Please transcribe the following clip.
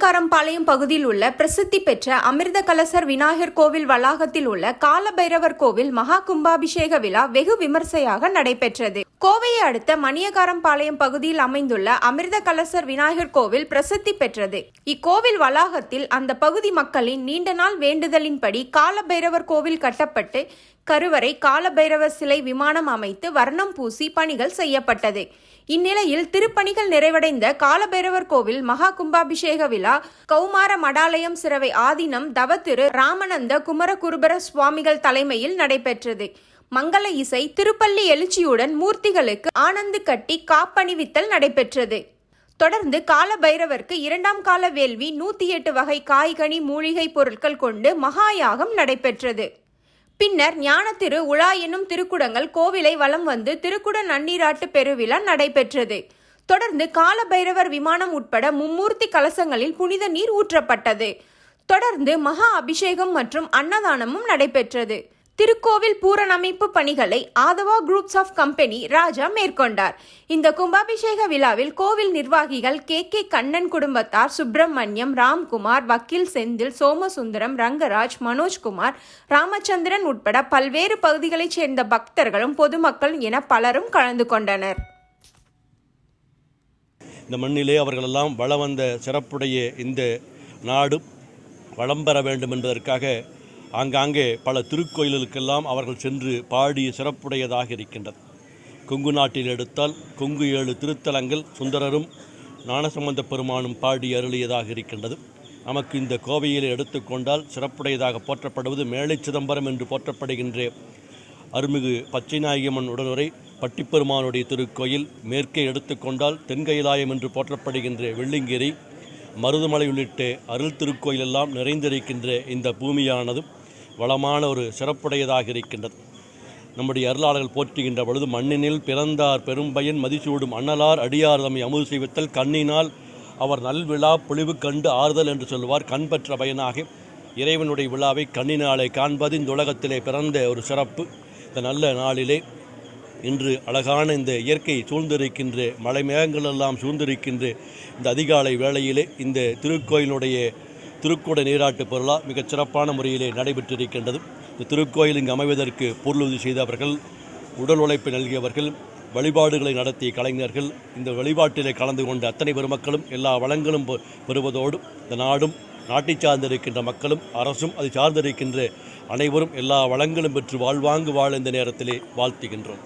மணியக்காரம்பாளையம் பகுதியில் உள்ள பிரசித்தி பெற்ற அமிர்த கலசர் விநாயகர் கோவில் வளாகத்தில் உள்ள காலபைரவர் கோவில் மகா கும்பாபிஷேக விழா வெகு விமர்சையாக நடைபெற்றது. கோவையை அடுத்த மணியகாரம்பாளையம் பகுதியில் அமைந்துள்ள அமிர்த கலசர் விநாயகர் கோவில் பிரசித்தி பெற்றது. இக்கோவில் வளாகத்தில் அந்த பகுதி மக்களின் நீண்ட நாள் வேண்டுதலின்படி காலபைரவர் கோவில் கட்டப்பட்டு கருவறை காலபைரவர் சிலை விமானம் அமைத்து வர்ணம் பூசி பணிகள் செய்யப்பட்டது. இந்நிலையில் திருப்பணிகள் நிறைவடைந்த காலபைரவர் கோவில் மகா கும்பாபிஷேக விழா கௌமார மடாலயம் சிறவை ஆதீனம் தவத்திரு ராமநந்த குமரகுருபர சுவாமிகள் தலைமையில் நடைபெற்றது. மங்கள இசை திருப்பள்ளி எழுச்சியுடன் மூர்த்திகளுக்கு ஆனந்து கட்டி காப்பணிவித்தல் நடைபெற்றது. தொடர்ந்து கால பைரவருக்கு இரண்டாம் கால வேள்வி நூத்தி எட்டு வகை காய்கனி மூலிகை பொருட்கள் கொண்டு மகாயாகம் நடைபெற்றது. பின்னர் ஞானத்திரு உலா என்னும் திருக்குடங்கள் கோவிலை வலம் வந்து திருக்குட நன்னீராட்டு பெருவிழா நடைபெற்றது. தொடர்ந்து காலபைரவர் விமானம் உட்பட மும்மூர்த்தி கலசங்களில் புனித நீர் ஊற்றப்பட்டது. தொடர்ந்து மகா அபிஷேகம் மற்றும் அன்னதானமும் நடைபெற்றது. திருக்கோவில் பூரணமைப்பு பணிகளை Adhava groups of company Raja மேற்கொண்டார். இந்த கும்பாபிஷேக விழாவில் கோவில் நிர்வாகிகள் கே. கே. கண்ணன் குடும்பத்தார் சுப்பிரமணியம் ராம்குமார் வக்கீல் செந்தில் சோமசுந்தரம் ரங்கராஜ் மனோஜ்குமார் ராமச்சந்திரன் உட்பட பல்வேறு பகுதிகளைச் சேர்ந்த பக்தர்களும் பொதுமக்கள் என பலரும் கலந்து கொண்டனர். இந்த மண்ணிலே அவர்களெல்லாம் வளம் வந்த சிறப்புடைய இந்த நாடு வளம் பெற வேண்டும் என்பதற்காக ஆங்காங்கே பல திருக்கோயில்களுக்கெல்லாம் அவர்கள் சென்று பாடி சிறப்புடையதாக இருக்கின்றது கொங்கு நாட்டில் எடுத்தால் கொங்கு ஏழு திருத்தலங்கள் சுந்தரரும் ஞானசம்பந்த பெருமானும் பாடி அருளியதாக இருக்கின்றது. நமக்கு இந்த கோவையில் எடுத்துக்கொண்டால் சிறப்புடையதாக போற்றப்படுவது மேலை சிதம்பரம் என்று போற்றப்படுகின்ற. அருமிகு பச்சைநாயகம்மன் உடனுரை பட்டிப்பெருமானுடைய திருக்கோயில் மேற்கே எடுத்துக்கொண்டால் தென்கைலாயம் என்று போற்றப்படுகின்ற வெள்ளிங்கிரி மருதுமலை உள்ளிட்ட அருள் திருக்கோயிலெல்லாம் நிறைந்திருக்கின்ற இந்த பூமியானது. வளமான ஒரு சிறப்புடையதாக இருக்கின்றது. நம்முடைய அருளாளர்கள் போற்றுகின்ற பொழுது மண்ணினில் பிறந்தார் பெரும்பயன் மதிசூடும் அண்ணலார் அடியார் தம்மை அமுது செய்வித்தல் கண்ணினால் அவர் நல்விழா பொழிவு கண்டு ஆறுதல் என்று சொல்வார் கண் பெற்ற பயனாக இறைவனுடைய விழாவை கண்ணினாலே காண்பது இந்த உலகத்திலே பிறந்த ஒரு சிறப்பு. இந்த நல்ல நாளிலே இன்று அழகான இந்த இயற்கை சூழ்ந்திருக்கின்ற மலை மேகங்கள் எல்லாம் சூழ்ந்திருக்கின்ற இந்த அதிகாலை வேளையிலே இந்த திருக்கோயிலுடைய திருக்கூட நீராட்டு பொருளா மிகச் சிறப்பான முறையிலே நடைபெற்றிருக்கின்றது. இந்த திருக்கோயில் இங்கு அமைவதற்கு பொருளுதவி செய்தவர்கள் உடல் உழைப்பு நல்கியவர்கள் வழிபாடுகளை நடத்திய கலைஞர்கள் இந்த வழிபாட்டிலே கலந்து கொண்ட அத்தனை பெருமக்களும் எல்லா வளங்களும் பெறுவதோடு இந்த நாடும் நாட்டை சார்ந்திருக்கின்ற மக்களும் அரசும் அதை சார்ந்திருக்கின்ற அனைவரும் எல்லா வளங்களும் பெற்று வாழ்வாங்கு வாழ இந்த நேரத்திலே வாழ்த்துகின்றோம்.